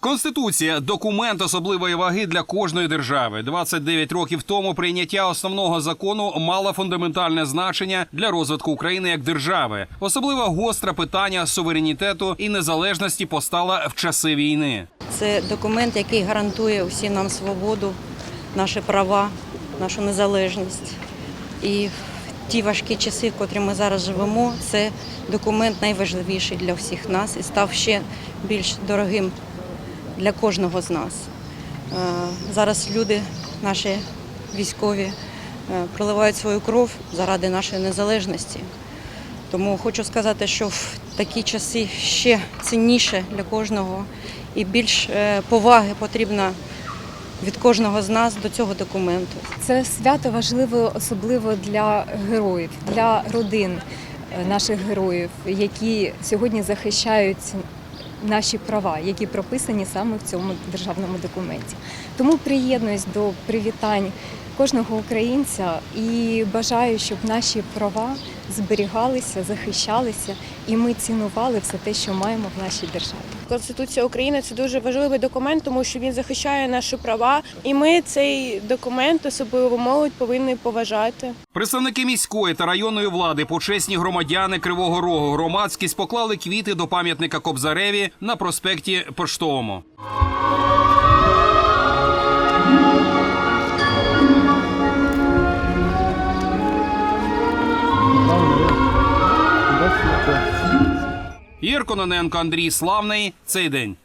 Конституція документ особливої ваги для кожної держави. 29 років тому прийняття основного закону мало фундаментальне значення для розвитку України як держави. Особливо гостре питання суверенітету і незалежності постало в часи війни. Це документ, який гарантує усім нам свободу, наші права, нашу незалежність. І ті важкі часи, в котрі ми зараз живемо, це документ найважливіший для всіх нас і став ще більш дорогим для кожного з нас. Е, Зараз люди, наші військові, е, проливають свою кров заради нашої незалежності. Тому хочу сказати, що в такі часи ще цінніше для кожного і більш е, поваги потрібно від кожного з нас до цього документу. Це свято важливо особливо для героїв, для родин наших героїв, які сьогодні захищають наші права, які прописані саме в цьому державному документі. Тому приєднуюсь до привітань кожного українця і бажаю, щоб наші права зберігалися, захищалися, і ми цінували все те, що маємо в нашій державі. Конституція України це дуже важливий документ, тому що він захищає наші права, і ми цей документ, особливо молодь, повинні поважати. Представники міської та районної влади, почесні громадяни Кривого Рогу, громадськість поклали квіти до пам'ятника Кобзареві на проспекті Поштовому. Ігор Кононенко, Андрій Славний. Цей день.